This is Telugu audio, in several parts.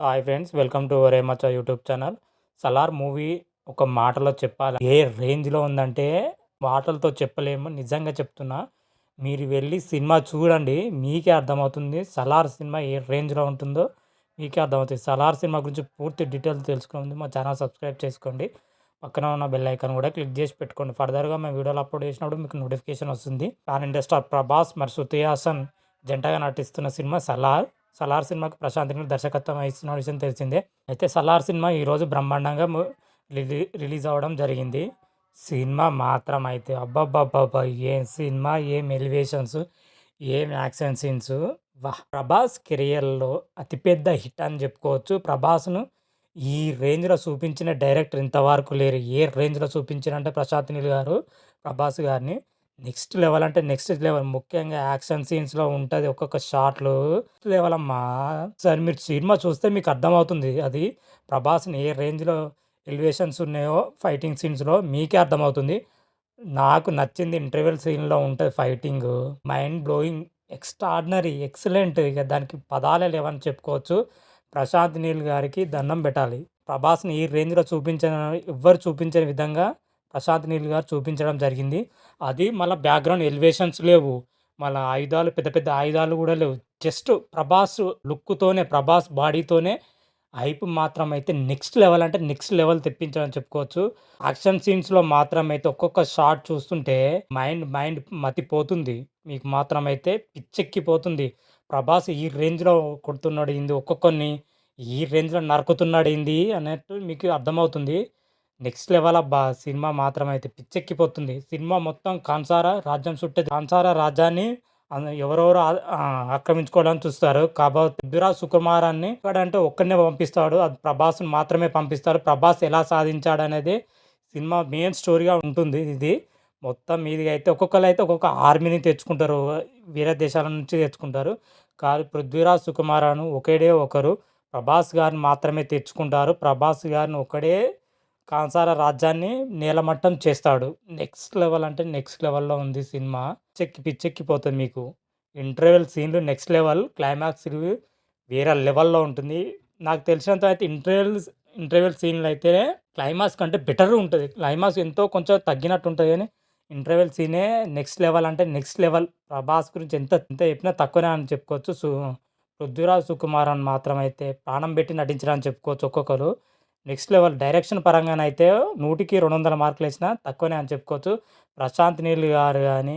Hi friends welcome to Remacha YouTube channel. Salaar movie ఒక మాటలో చెప్పాలి? ఏ రేంజ్లో ఉందంటే మాటలతో చెప్పలేము నిజంగా చెప్తున్నా. మీరు వెళ్ళి సినిమా చూడండి మీకే అర్థమవుతుంది సలార్ సినిమా ఏ రేంజ్లో ఉంటుందో మీకే అర్థమవుతుంది. సలార్ సినిమా గురించి పూర్తి డీటెయిల్స్ తెలుసుకోండి మా ఛానల్ సబ్స్క్రైబ్ చేసుకోండి. పక్కన ఉన్న బెల్ ఐకాన్ కూడా క్లిక్ చేసి పెట్టుకోండి. ఫర్దర్గా మేము వీడియోలు అప్లోడ్ చేసినప్పుడు మీకు నోటిఫికేషన్ వస్తుంది. పాన్ ఇండియా ప్రభాస్ మరి శృతి హాసన్ జంటగా నటిస్తున్న సినిమా సలార్. సలార్ సినిమాకి ప్రశాంత్ నీల్ దర్శకత్వం వహిస్తున్న విషయం తెలిసిందే. అయితే సలార్ సినిమా ఈరోజు బ్రహ్మాండంగా రిలీజ్ అవ్వడం జరిగింది. సినిమా మాత్రం అయితే అబ్బాబ్బాబ్బా ఏం సినిమా ఏం ఎలివేషన్స్ ఏం యాక్షన్ సీన్స్. వాహ్ ప్రభాస్ కెరియర్లో అతిపెద్ద హిట్ అని చెప్పుకోవచ్చు. ప్రభాస్ను ఈ రేంజ్లో చూపించిన డైరెక్టర్ ఇంతవరకు లేరు. ఏ రేంజ్లో చూపించారంటే ప్రశాంత్ నీల్ గారు ప్రభాస్ గారిని నెక్స్ట్ లెవెల్ అంటే నెక్స్ట్ లెవెల్ ముఖ్యంగా యాక్షన్ సీన్స్లో ఉంటుంది ఒక్కొక్క షాట్లు. లెవెల్ అమ్మా సార్ మీరు సినిమా చూస్తే మీకు అర్థమవుతుంది. అది ప్రభాస్ని ఏ రేంజ్లో ఎలివేషన్స్ ఉన్నాయో ఫైటింగ్ సీన్స్లో మీకే అర్థమవుతుంది. నాకు నచ్చింది ఇంటర్వెల్ సీన్లో ఉంటుంది fighting. Mind blowing extraordinary excellent. ఇక దానికి పదాలే లేవని చెప్పుకోవచ్చు. ప్రశాంత్ నీల్ గారికి దండం పెట్టాలి. ప్రభాస్ని ఈ రేంజ్లో చూపించిన ఎవ్వరు చూపించని విధంగా ప్రశాంత్ నీల్ గారు చూపించడం జరిగింది. అది మళ్ళీ బ్యాక్గ్రౌండ్ ఎలివేషన్స్ లేవు. మళ్ళీ ఆయుధాలు పెద్ద పెద్ద ఆయుధాలు కూడా లేవు. జస్ట్ ప్రభాస్ లుక్తోనే ప్రభాస్ బాడీతోనే హైప్ మాత్రం అయితే నెక్స్ట్ లెవెల్ అంటే నెక్స్ట్ లెవెల్ తెప్పించాలని చెప్పుకోవచ్చు. యాక్షన్ సీన్స్లో మాత్రం అయితే ఒక్కొక్క షాట్ చూస్తుంటే మైండ్ మైండ్ మతిపోతుంది. మీకు మాత్రం అయితే పిచ్చెక్కిపోతుంది. ప్రభాస్ ఈ రేంజ్లో కొడుతున్నాడు ఏంది? ఒక్కొక్కరిని ఈ రేంజ్లో నరుకుతున్నాడు ఏంది? అన్నట్టు మీకు అర్థమవుతుంది. నెక్స్ట్ లెవెల్ అబ్బా సినిమా మాత్రం అయితే పిచ్చెక్కిపోతుంది. సినిమా మొత్తం కాన్సారా రాజ్యం చుట్టే కాన్సారా రాజ్యాన్ని ఎవరెవరు ఆక్రమించుకోవడానికి చూస్తారు. కాబట్టి పృథ్వీరాజ్ సుకుమారాన్ని అంటే ఒక్కడనే పంపిస్తాడు. అది ప్రభాస్ని మాత్రమే పంపిస్తారు ప్రభాస్ ఎలా సాధించాడు అనేది సినిమా మెయిన్ స్టోరీగా ఉంటుంది ఇది. మొత్తం మీది అయితే ఒక్కొక్కరు అయితే ఒక్కొక్క ఆర్మీని తెచ్చుకుంటారు. వేరే దేశాల నుంచి తెచ్చుకుంటారు. కాదు పృథ్వీరాజ్ సుకుమారాను ఒకడే ఒకరు. ప్రభాస్ గారిని మాత్రమే తెచ్చుకుంటారు. ప్రభాస్ గారిని ఒకడే కాన్సార రాజ్యాన్ని నేలమట్టం చేస్తాడు. నెక్స్ట్ లెవెల్ అంటే నెక్స్ట్ లెవెల్లో ఉంది సినిమా. చెక్కి పిచ్చెక్కిపోతుంది మీకు. ఇంటర్వెల్ సీన్లు నెక్స్ట్ లెవెల్ క్లైమాక్స్ వేరే లెవెల్లో ఉంటుంది. నాకు తెలిసినంత అయితే ఇంటర్వెల్ ఇంటర్వెల్ సీన్లు అయితే క్లైమాక్స్ కంటే బెటర్ ఉంటుంది. క్లైమాక్స్ ఎంతో కొంచెం తగ్గినట్టు ఉంటుంది కానీ ఇంటర్వెల్ సీనే నెక్స్ట్ లెవెల్ అంటే నెక్స్ట్ లెవెల్. ప్రభాస్ గురించి ఎంత ఎంత చెప్పినా తక్కువనే అని చెప్పుకోవచ్చు. సు పృథ్వీరాజ్ సుకుమార్ అని మాత్రం అయితే ప్రాణం పెట్టి నటించడానికి చెప్పుకోవచ్చు ఒక్కొక్కరు. నెక్స్ట్ లెవెల్ డైరెక్షన్ పరంగానైతే నూటికి రెండు వందల మార్కులు వేసినా తక్కువనే అని చెప్పుకోవచ్చు. ప్రశాంత్ నీల్ గారు కానీ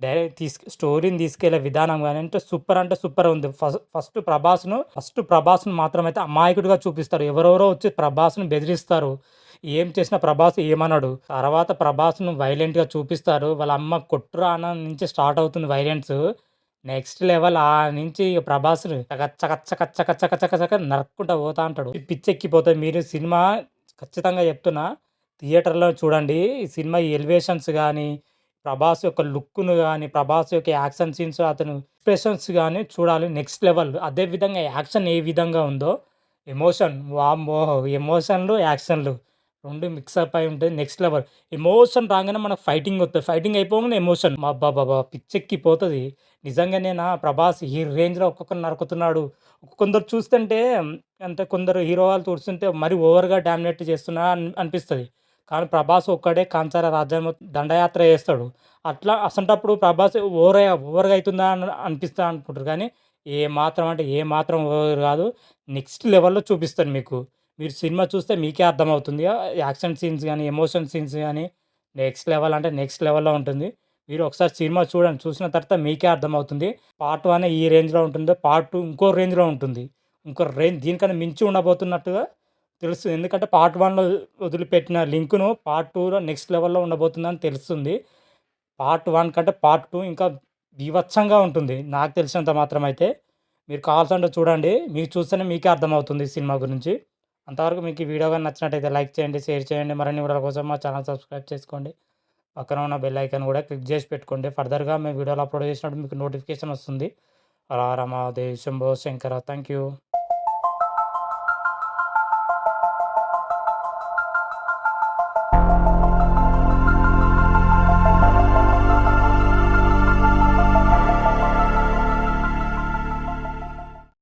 డైరెక్ట్ తీసుకు స్టోరీని తీసుకెళ్ళే విధానం కానీ అంటే సూపర్ అంటే సూపర్ ఉంది. ఫస్ట్ ఫస్ట్ ప్రభాస్ను ఫస్ట్ ప్రభాస్ను మాత్రమైతే అమాయకుడిగా చూపిస్తారు. ఎవరెవరో వచ్చి ప్రభాస్ను బెదిరిస్తారు. ఏం చేసిన ప్రభాస్ ఏమన్నాడు తర్వాత ప్రభాస్ను వైలెంట్గా చూపిస్తారు. వాళ్ళ అమ్మ కొట్టురా అన్న నుంచి స్టార్ట్ అవుతుంది వైలెంట్స్ నెక్స్ట్ లెవెల్ ఆ నుంచి ప్రభాస్ కచ్చ కచ్చ కచ్చ కచ్చ కచ్చ నరుక్కుంటా పోతా అంటాడు. పిచ్చెక్కిపోతుంది మీరు సినిమా ఖచ్చితంగా చెప్తున్నా థియేటర్లో చూడండి ఈ సినిమా ఎలివేషన్స్ కానీ ప్రభాస్ యొక్క లుక్ను కానీ ప్రభాస్ యొక్క యాక్షన్ సీన్స్ అతను ఎక్స్ప్రెషన్స్ కానీ చూడాలి నెక్స్ట్ లెవెల్. అదే విధంగా యాక్షన్ ఏ విధంగా ఉందో ఎమోషన్ వామ్మో ఎమోషన్లు యాక్షన్లు. రెండు మిక్సప్ అయి ఉంటుంది నెక్స్ట్ లెవెల్ ఎమోషన్ రాగానే మనకు ఫైటింగ్ వస్తుంది ఫైటింగ్ అయిపోగానే ఎమోషన్ మా బాబా పిచ్చెక్కిపోతుంది. నిజంగానే నా ప్రభాస్ ఈ రేంజ్లో ఒక్కొక్కరు నరుకుతున్నాడు. కొందరు చూస్తుంటే అంటే కొందరు హీరో వాళ్ళు చూస్తుంటే మరి ఓవర్గా డామినేట్ చేస్తున్నా అనిపిస్తుంది. కానీ ప్రభాస్ ఒక్కడే కాంచార రాజ్యం దండయాత్ర చేస్తాడు. అట్లా అసంటప్పుడు ప్రభాస్ ఓవర్ ఓవర్గా అవుతుందా అని అనిపిస్తా అనుకుంటారు. కానీ ఏ మాత్రం అంటే ఏ మాత్రం ఓవర్ కాదు. నెక్స్ట్ లెవెల్లో చూపిస్తాడు మీకు. మీరు సినిమా చూస్తే మీకే అర్థమవుతుంది. యాక్షన్ సీన్స్ కానీ ఎమోషన్ సీన్స్ కానీ నెక్స్ట్ లెవెల్ అంటే నెక్స్ట్ లెవెల్లో ఉంటుంది. మీరు ఒకసారి సినిమా చూడండి. చూసిన తర్వాత మీకే అర్థమవుతుంది. పార్ట్ వన్ ఈ రేంజ్లో ఉంటుంది పార్ట్ టూ ఇంకో రేంజ్లో ఉంటుంది. ఇంకో రేంజ్ దీనికన్నా మించి ఉండబోతున్నట్టుగా తెలుస్తుంది. ఎందుకంటే పార్ట్ వన్లో వదిలిపెట్టిన లింకును పార్ట్ టూలో నెక్స్ట్ లెవెల్లో ఉండబోతుందని తెలుస్తుంది. పార్ట్ వన్ కంటే పార్ట్ టూ ఇంకా వివత్సంగా ఉంటుంది. నాకు తెలిసినంత మాత్రం అయితే మీరు కావాల్సింటే చూడండి. మీరు చూస్తేనే మీకే అర్థమవుతుంది సినిమా గురించి. అంతవరకు మీకు ఈ వీడియో కానీ నచ్చినట్టయితే లైక్ చేయండి షేర్ చేయండి. మరిన్ని వీడియోల కోసం మా ఛానల్ సబ్స్క్రైబ్ చేసుకోండి. పక్కన ఉన్న బెల్ ఐకాన్ కూడా క్లిక్ చేసి పెట్టుకోండి. ఫర్దర్గా మేము వీడియోలు అప్లోడ్ చేసినప్పుడు మీకు నోటిఫికేషన్ వస్తుంది. అలా రమాదేవ్ శంభో శంకర. Thank you.